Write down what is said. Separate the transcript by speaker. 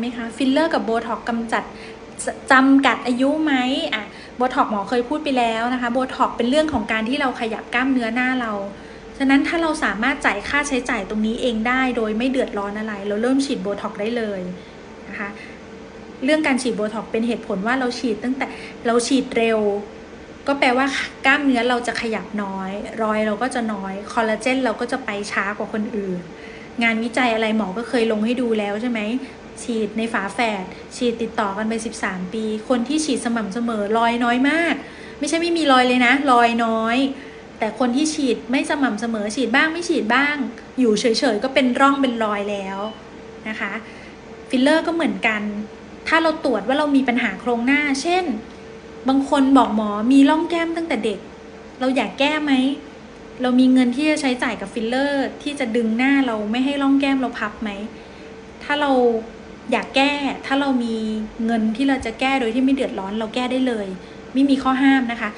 Speaker 1: ไหมคะฟิลเลอร์กับโบท็อกกำจัดจำกัดอายุไหมอะโบท็อกหมอเคยพูดไปแล้วนะคะโบท็อกเป็นเรื่องของการที่เราขยับกล้ามเนื้อหน้าเราฉะนั้นถ้าเราสามารถจ่ายค่าใช้จ่ายตรงนี้เองได้ โดยไม่เดือดร้อนอะไร เราเริ่มฉีดโบท็อกได้เลยนะคะเรื่องการฉีดโบท็อกเป็นเหตุผลว่าเราฉีดตั้งแต่เราฉีดเร็ว ก็แปลว่ากล้ามเนื้อเราจะขยับน้อย รอยเราก็จะน้อยคอลลาเจนเราก็จะไปช้ากว่าคนอื่น งานวิจัยอะไรหมอก็เคยลงให้ดูแล้วใช่ไหม ฉีดในฝาแฝดฉีดติดต่อกันไป 13 ปี คนที่ฉีดสม่ำเสมอรอยน้อยมาก ไม่ใช่ไม่มีรอยเลยนะรอยน้อย แต่คนที่ฉีดไม่สม่ำเสมอฉีดบ้างไม่ฉีดบ้าง อยู่เฉยๆก็เป็นร่องเป็นรอยแล้วนะคะ ฟิลเลอร์ก็เหมือนกัน ถ้าเราตรวจว่าเรามีปัญหาโครงหน้า เช่น บางคนบอกหมอมีร่องแก้มตั้งแต่เด็ก เราอยากแก้ไหมเรามีเงินที่จะใช้จ่ายกับฟิลเลอร์ ที่จะดึงหน้าเราไม่ให้ร่องแก้มเราพับไหม ถ้าเรา อยากแก้ถ้าเรามีเงินที่เราจะแก้โดยที่ไม่เดือดร้อนเราแก้ได้เลย ไม่มีข้อห้ามนะคะ